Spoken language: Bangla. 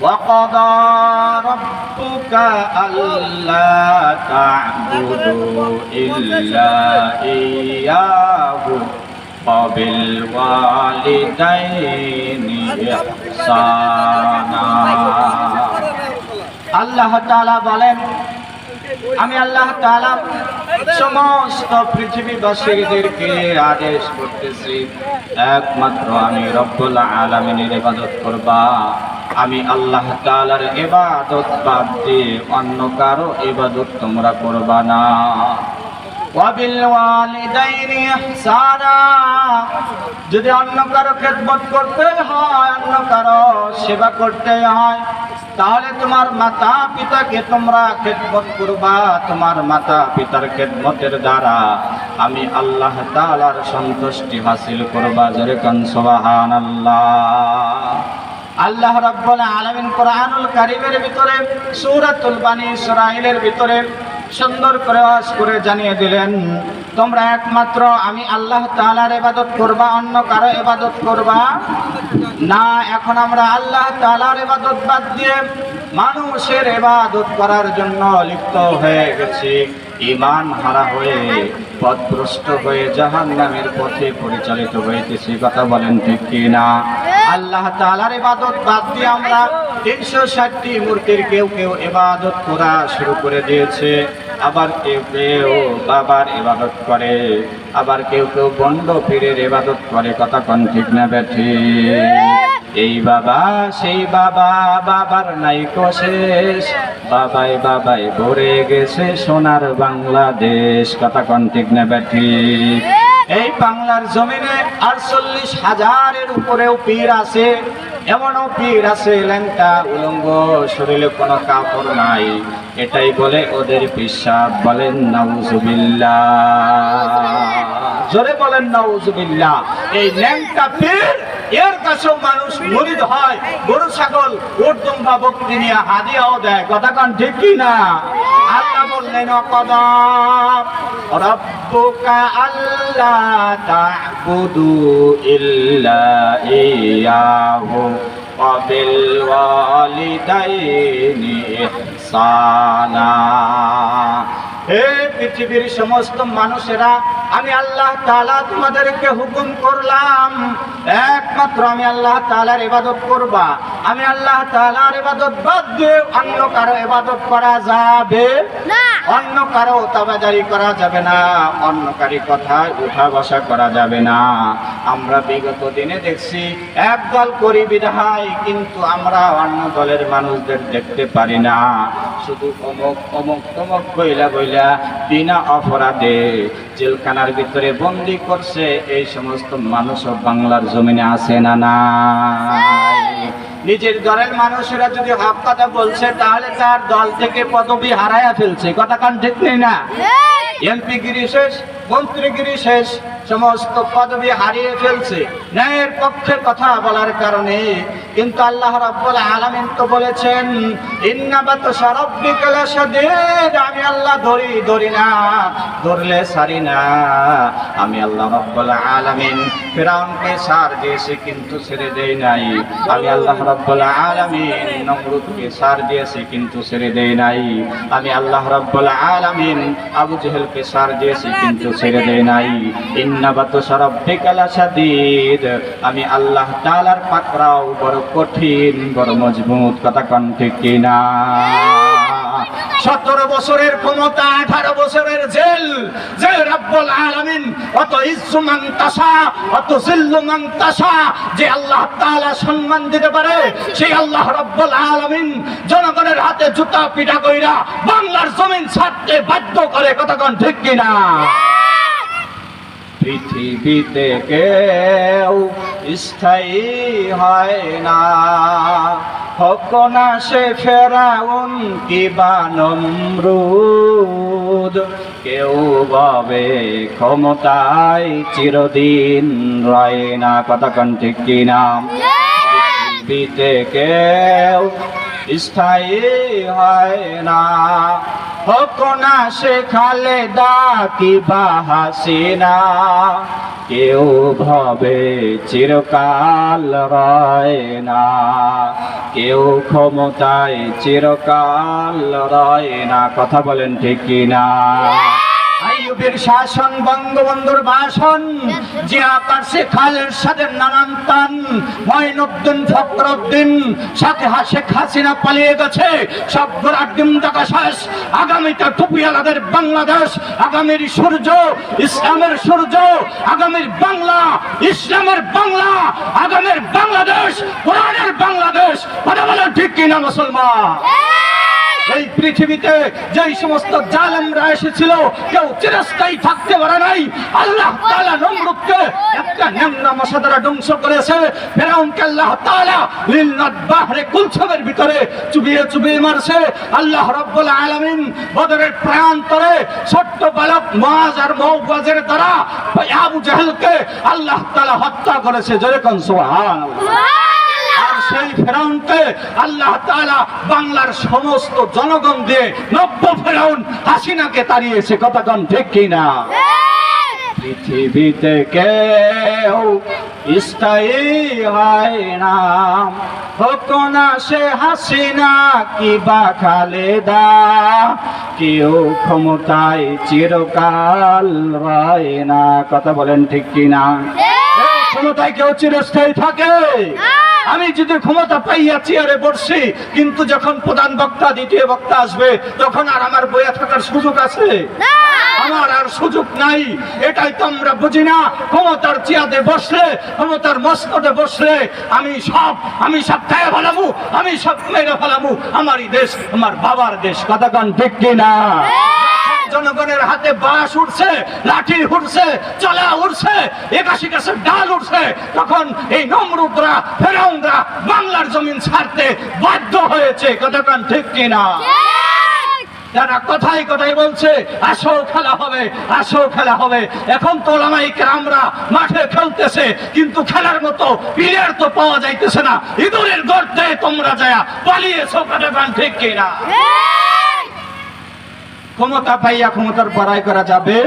وقضى ربك ألا تعبدوا إلا إياه وبالوالدين إحسانا আল্লাহ তাআলা বলেন আমি আল্লাহ তাআলা সমস্ত পৃথিবীবাসীদেরকে আদেশ করতেছি একমাত্র আমি রব্বুল আলামিনের ইবাদত করবা আমি আল্লাহ তালার এবাদত বাদ দিয়ে অন্য কারও এবাদত তোমরা করবা না। যদি অন্য কারও খেদমত করতে হয়, অন্য কারও সেবা করতে হয়, তাহলে তোমার মাতা পিতাকে তোমরা খেদমত করবা, তোমার মাতা পিতার খেদমতের দ্বারা। আমি আল্লাহ তালার সন্তুষ্টি হাসিল করবা যেরকম সোবাহান আল্লাহ আল্লাহ রাব্বুল আলামিন কোরআনুল কারীমের ভিতরে, সূরাতুল বানী ইসরাঈলের ভিতরে সুন্দর করে করে জানিয়ে দিলেন, তোমরা একমাত্র আমি আল্লাহ তাআলার ইবাদত করবা, অন্য কারও ইবাদত করবা না। এখন আমরা আল্লাহ তাআলার ইবাদত বাদ দিয়ে মানুষের ইবাদত করার জন্য লিপ্ত হয়ে গেছি। ইমান হারা হয়ে পথভ্রষ্ট হয়ে জাহান্নামের পথে পরিচালিত হইতেছি। কথা বলেন ঠিক কি না আল্লাহ তাআলার ইবাদত বাদ দিয়ে আমরা তিনশো ষাটটি মূর্তির কেউ কেউ ইবাদত করা শুরু করে দিয়েছে। আবার কেউ কেউ বাবার ইবাদত করে, আবার কেউ কেউ বন্ড পীরের ইবাদত করে, কথা কন ঠিক না বেঠি? এই বাবা, সেই বাবা, বাবার নাইকো শেষ। বাবাই বাবাই ভরে গেছে সোনার বাংলাদেশ, কথা কন ঠিক না বেঠি? এই বাংলার জমিনে আটচল্লিশ হাজারের উপরেও পীর আছে, এমনও পীর আছে, ল্যাংটা উলঙ্গ, শরীরে কোনো কাপড় নাই। এটাই বলে ওদের বিশ্বাস বলেন নাউজুবিল্লাহ। জোরে বলেন নাউজুবিল্লাহ। এই ল্যাংটা পীর, এর কাছেও মানুষ মরিদ হয়। গরু, ছাগল ওট দুম্বা, বকরি নিয়ে হাদিয়াও দেয়। কথা কান ঠিক কি না? আল্লাহ বললেন অকদম রব্বুকা আল্লাহ তা'বুদু ইল্লা ইয়াহু وبالوالدين إحسانا হে পৃথিবীর সমস্ত মানুষেরা আমি আল্লাহ তালা তোমাদেরকে হুকুম করলাম। একমাত্র আমি আল্লাহ তালার ইবাদত করবা। আমি আল্লাহ তালার ইবাদত বাদ দিয়ে অন্য কারও ইবাদত করা যাবে অন্য কারও তাবাজারি করা যাবে না অন্য কারি কথায় উঠা বসা করা যাবে না। আমরা বিগত দিনে দেখছি এক দল করি বিধায় কিন্তু আমরা অন্য দলের মানুষদের দেখতে পারি না। শুধু অমক অমক তমক বইলা বইলা বিনা অপরাধে জেলখানার ভিতরে বন্দি করছে এই সমস্ত মানুষ বাংলার জমিনে আছে না না নিজের দলের মানুষেরা যদি হক কথা বলছে তাহলে তার দল থেকে পদবি হারায়া ফেলছে। কথা কান ঠিক নেই না? এমপি গিরি শেষ। মন্ত্রীগিরি শেষ, সমস্ত পদবি হারিয়ে ফেলছে। ন্যায়ের পক্ষে কথা বলার কারণে। কিন্তু আল্লাহ রাব্বুল আলামিন তো বলেছেন ইন্নাবাত সারাব্বিকাল শাদীদ আমি আল্লাহ ধরি ধরি না, ধরলে সারি না। আমি আল্লাহ রাব্বুল আলামিন ফেরাউনকে সার দিয়েছি, কিন্তু ছেড়ে দেই নাই। আমি আল্লাহ রাব্বুল আলামিন নমরুদকে সার দিয়েছি, কিন্তু ছেড়ে দেই নাই। আমি আল্লাহ রাব্বুল আলামিন আবু জেহেলকে সার দিয়েছি, কিন্তু ছেড়ে দেই নাই। ইন্নাবাত আমি আল্লাহ তাআলার পাকড়াও বড় কঠিন, বড় মজবুত কথা কন, ঠিক কিনা সতেরো বছরের ক্ষমতা, আঠারো বছরের জেল যে রব্বুল আলামিন। অত ইজ্জু মান তাসা অত জিল্লু মান তাসা যে আল্লাহ তাআলা সম্মান দিতে পারে, সেই আল্লাহ রব্বুল আলামিন জনগণের হাতে জুতা পিটা কইরা বাংলার জমিন ছাড়তে বাধ্য করে কতক্ষণ ঠিক কিনা পৃথিবীতে কেউ স্থায়ী হয় না। হোক না সে ফেরাউন কিবা নমরুদ? কেউ ভাবে ক্ষমতায় চিরদিন রয় না। কতক্ষণ ঠিক কিনা পৃথিবীতে কেউ স্থায়ী হয় না। হোক না শেখালে খালেদা, কি বাহাসিনা কেউ ভবে চিরকাল রয় না। কেউ ক্ষমতায় চিরকাল রয় না। কথা বলেন ঠিক কিনা? আইয়ুবের শাসন, বঙ্গবন্ধুর ভাষণ, যে আকাশে খালের সাথে নানান তান মঈনুদ্দিন ফখরুদ্দিন, সাথে শেখ হাসিনা পালিয়ে গেছে। সব গোড়ার ডিম টাকা শেষ। আগামীতে টুপিয়ালাদের বাংলাদেশ, আগামীর সূর্য, ইসলামের সূর্য, আগামীর বাংলা, ইসলামের বাংলা, আগামীর বাংলাদেশ, কোরআনের বাংলাদেশ, কথা বলে ঠিক কিনা মুসলমান? এই পৃথিবীতে যেই সমস্ত জালেমরা এসেছিল, কেউ চিরস্থায়ী থাকতে পারে নাই। আল্লাহ তাআলা নমরুদকে একটা নিম্ন মশাদারা ধ্বংস করেছে। ফেরাউনকে আল্লাহ তাআলা লিল্লাত বাহরে কুলছবের ভিতরে চুবিয়ে চুবিয়ে মারছে। আল্লাহ রাব্বুল আলামিন বদরের প্রান্তরে ছোট্ট বালক মাজ আর মৌবাজের দ্বারা আবু জাহেলকে আল্লাহ তাআলা হত্যা করেছে। যেরকম সুবহানাল্লাহ। আর সেই ফেরাউনকে আল্লাহ তাআলা বাংলার সমস্ত জনগণ দিয়ে নব্য ফেরাউন হাসিনাকে তাড়িয়েছে। কতক্ষণ ঠিক কিনা? পৃথিবীতে কেউ স্থায়ী হয় না। হোক না সে হাসিনা কি বা খালেদা? কেউ ক্ষমতায় চিরকাল হয় না। কথা বলেন ঠিক কিনা? ক্ষমতায় কেউ চিরস্থায়ী থাকে? আমি যদি ক্ষমতা পাইয়া চেয়ারে বসছি কিন্তু যখন প্রধান বক্তা দ্বিতীয় বক্তা আসবে তখন আর আমার বইয়া থাকার সুযোগ আছে? আমার আর সুযোগ নাই। এটাই তো আমরা বুঝি না। ক্ষমতার চেয়ারে বসলে ক্ষমতার মস্তদে বসলে আমি সব আমি সব খায় ফেলামু আমি সব মেরে ফেলামু। আমারই দেশ আমার বাবার দেশ। কতক্ষণ ঠিক কিনা? জনগণের হাতে বাঁশ উঠছে, লাঠি উঠছে, চলা উঠছে, একাশি কাছে ডাল উঠছে। তখন এই নমরুদরা, ফেরাউনরা বাংলার জমিন ছাড়তে বাধ্য হয়েছে। কতক্ষণ ঠিক কিনা? তারা কথাই কথাই বলছে আসো খেলা হবে আসো খেলা হবে। এখন তো আমরা মাঠে খেলতেছে, কিন্তু খেলার মতো প্লেয়ার তো পাওয়া যাইতেছে না। ইঁদুরের গর্তে তোমরা যায় পালিয়েছো কতক্ষণ ঠিক কিনা? ক্ষমতা পাইয়া ক্ষমতার বড়াই করা যাবে?